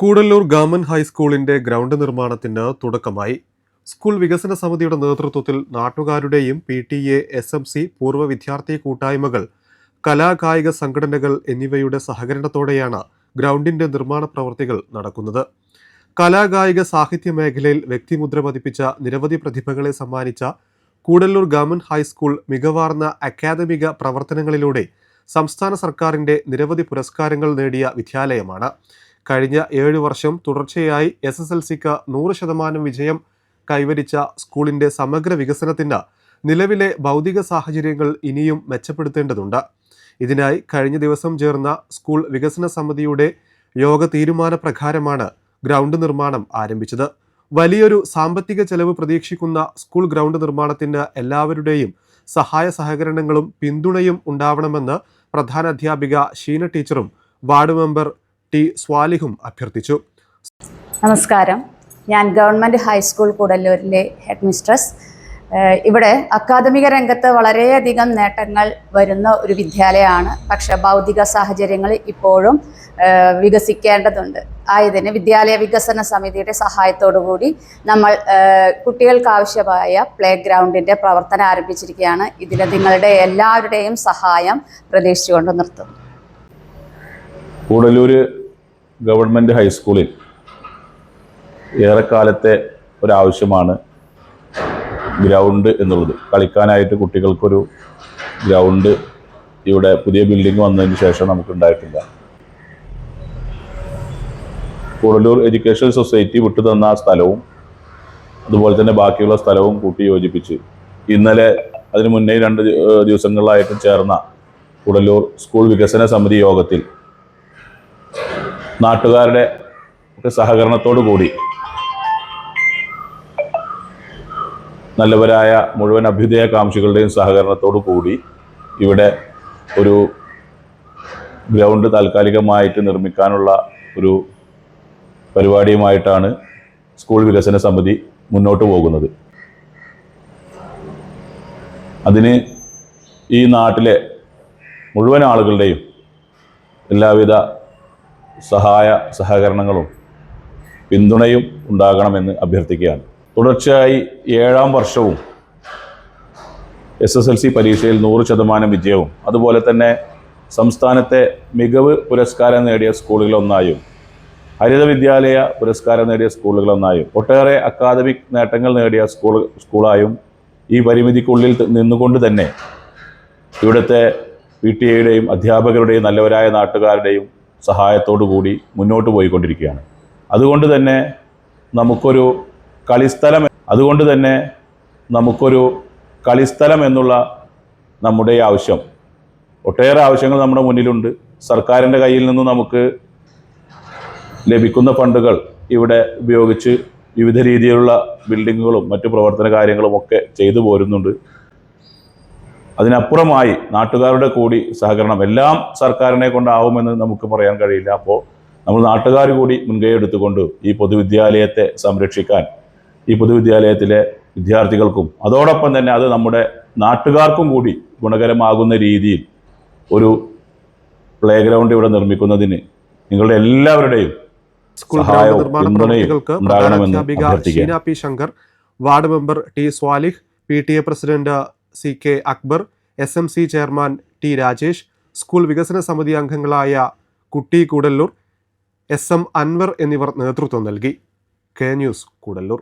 Koodallur government ഹൈസ്കൂളിന്റെ ground നിർമ്മാണത്തിന് തുടക്കമായി. School വികസന സമിതിയുടെ നേതൃത്വത്തിൽ നാട്ടുകാരുടെയും P T A S M C പൂർവ വിദ്യാർത്ഥി കൂട്ടായ്മകൾ കലാകായിക സംഘടനകൾ എന്നിവയുടെ സഹകരണത്തോടെയാണ് ഗ്രൗണ്ടിന്റെ നിർമ്മാണ പ്രവൃത്തികൾ നടക്കുന്നത്. കലാകായിക സാഹിത്യ മേഖലയിൽ വ്യക്തിമുദ്ര പതിപ്പിച്ച നിരവധി പ്രതിഭകളെ സമ്മാനിച്ച കൂടല്ലൂർ ഗവൺമെന്റ് ഹൈസ്കൂൾ മികവാർന്ന അക്കാദമിക പ്രവർത്തനങ്ങളിലൂടെ സംസ്ഥാന സർക്കാരിന്റെ നിരവധി പുരസ്കാരങ്ങൾ നേടിയ വിദ്യാലയമാണ്. കഴിഞ്ഞ ഏഴ് വർഷം തുടർച്ചയായി എസ് എസ് എൽ സിക്ക് നൂറ് ശതമാനം വിജയം കൈവരിച്ച സ്കൂളിന്റെ സമഗ്ര വികസനത്തിന് നിലവിലെ ഭൗതിക സാഹചര്യങ്ങൾ ഇനിയും മെച്ചപ്പെടുത്തേണ്ടതുണ്ട്. ഇതിനായി കഴിഞ്ഞ ദിവസം ചേർന്ന സ്കൂൾ വികസന സമിതിയുടെ യോഗ തീരുമാനപ്രകാരമാണ് ഗ്രൗണ്ട് നിർമ്മാണം ആരംഭിച്ചത്. വലിയൊരു സാമ്പത്തിക ചെലവ് പ്രതീക്ഷിക്കുന്ന സ്കൂൾ ഗ്രൗണ്ട് നിർമ്മാണത്തിന് എല്ലാവരുടെയും സഹായ സഹകരണങ്ങളും പിന്തുണയും ഉണ്ടാവണമെന്ന് പ്രധാന അധ്യാപിക ഷീന ടീച്ചറും വാർഡ് മെമ്പർ ടി സ്വാലിഹും അഭ്യർത്ഥിച്ചു. നമസ്കാരം. ഞാൻ ഗവൺമെന്റ് ഹൈസ്കൂൾ കൂടല്ലൂരിലെ ഹെഡ് മിസ്ട്രസ് ഇവിടെ അക്കാദമിക രംഗത്ത് വളരെയധികം നേട്ടങ്ങൾ വരുന്ന ഒരു വിദ്യാലയമാണ്. പക്ഷെ ഭൗതിക സാഹചര്യങ്ങൾ ഇപ്പോഴും വികസിക്കേണ്ടതുണ്ട്. ആയതിന് വിദ്യാലയ വികസന സമിതിയുടെ സഹായത്തോടു കൂടി നമ്മൾ കുട്ടികൾക്കാവശ്യമായ കുട്ടികൾക്ക് ആവശ്യമായ പ്ലേ ഗ്രൗണ്ടിന്റെ പ്രവർത്തനം ആരംഭിച്ചിരിക്കുകയാണ്. ഇതിന് നിങ്ങളുടെ എല്ലാവരുടെയും സഹായം പ്രതീക്ഷിച്ചുകൊണ്ട് നിർത്തും കൂടല്ലൂർ ഗവൺമെന്റ് ഹൈസ്കൂളിൽ ഏറെക്കാലത്തെ ഒരാവശ്യമാണ് ഗ്രൗണ്ട് എന്നുള്ളത്. കളിക്കാനായിട്ട് കുട്ടികൾക്കൊരു ഗ്രൗണ്ട് ഇവിടെ പുതിയ ബിൽഡിംഗ് വന്നതിന് ശേഷം നമുക്ക് ഉണ്ടായിട്ടില്ല കൂടല്ലൂർ എഡ്യൂക്കേഷൻ സൊസൈറ്റി വിട്ടുതന്ന ആ സ്ഥലവും അതുപോലെ തന്നെ ബാക്കിയുള്ള സ്ഥലവും കൂട്ടി യോജിപ്പിച്ച് ഇന്നലെ അതിനു മുന്നേ രണ്ട് ദിവസങ്ങളിലായിട്ട് ചേർന്ന കൂടലൂർ സ്കൂൾ വികസന സമിതി യോഗത്തിൽ നാട്ടുകാരുടെ ഒക്കെ സഹകരണത്തോടു കൂടി നല്ലവരായ മുഴുവൻ അഭ്യുദയകാംക്ഷികളുടെയും സഹകരണത്തോടു കൂടി ഇവിടെ ഒരു ഗ്രൗണ്ട് താൽക്കാലികമായിട്ട് നിർമ്മിക്കാനുള്ള ഒരു പരിപാടിയുമായിട്ടാണ് സ്കൂൾ വികസന സമിതി മുന്നോട്ട് പോകുന്നത്. അതിന് ഈ നാട്ടിലെ മുഴുവൻ ആളുകളുടെയും എല്ലാവിധ സഹായ സഹകരണങ്ങളും പിന്തുണയും ഉണ്ടാകണമെന്ന് അഭ്യർത്ഥിക്കുകയാണ്. തുടർച്ചയായി ഏഴാം വർഷവും എസ് എസ് എൽ സി പരീക്ഷയിൽ നൂറ് ശതമാനം വിജയവും അതുപോലെ തന്നെ സംസ്ഥാനത്തെ മികവ് പുരസ്കാരം നേടിയ സ്കൂളുകളൊന്നായും ഹരിത വിദ്യാലയ പുരസ്കാരം നേടിയ സ്കൂളുകളൊന്നായും ഒട്ടേറെ അക്കാദമിക് നേട്ടങ്ങൾ നേടിയ സ്കൂൾ സ്കൂളായും ഈ പരിമിതിക്കുള്ളിൽ നിന്നുകൊണ്ട് തന്നെ ഇവിടുത്തെ പി ടി എയുടെയും അധ്യാപകരുടെയും നല്ലവരായ നാട്ടുകാരുടെയും സഹായത്തോടു കൂടി മുന്നോട്ട് പോയിക്കൊണ്ടിരിക്കുകയാണ്. അതുകൊണ്ട് തന്നെ നമുക്കൊരു കളിസ്ഥലം അതുകൊണ്ട് തന്നെ നമുക്കൊരു കളിസ്ഥലം എന്നുള്ള നമ്മുടെ ആവശ്യം. ഒട്ടേറെ ആവശ്യങ്ങൾ നമ്മുടെ മുന്നിലുണ്ട്. സർക്കാരിന്റെ കയ്യിൽ നിന്ന് നമുക്ക് ലഭിക്കുന്ന ഫണ്ടുകൾ ഇവിടെ ഉപയോഗിച്ച് വിവിധ രീതിയിലുള്ള ബിൽഡിങ്ങുകളും മറ്റു പ്രവർത്തന കാര്യങ്ങളും ഒക്കെ ചെയ്തു പോരുന്നുണ്ട്. അതിനപ്പുറമായി നാട്ടുകാരുടെ കൂടി സഹകരണം എല്ലാം സർക്കാരിനെ കൊണ്ടാവുമെന്ന് നമുക്ക് പറയാൻ കഴിയില്ല. അപ്പോൾ നമ്മൾ നാട്ടുകാർ കൂടി മുൻകൈ എടുത്തുകൊണ്ട് ഈ പൊതുവിദ്യാലയത്തെ സംരക്ഷിക്കാൻ ഈ പൊതുവിദ്യാലയത്തിലെ വിദ്യാർത്ഥികൾക്കും അതോടൊപ്പം തന്നെ അത് നമ്മുടെ നാട്ടുകാർക്കും കൂടി ഗുണകരമാകുന്ന രീതിയിൽ ഒരു പ്ലേ ഗ്രൗണ്ട് ഇവിടെ നിർമ്മിക്കുന്നതിന് നിങ്ങളുടെ എല്ലാവരുടെയും സ്കൂൾ ഉണ്ടാകണമെന്ന് Sheena P Shankar ward member T Swalih P T A president C K Akbar S M C chairman T Rajesh school വികസന സമിതി അംഗങ്ങളായ കുട്ടി കൂടല്ലൂർ എസ് എം അൻവർ എന്നിവർ നേതൃത്വം നൽകി. K news Koodallur.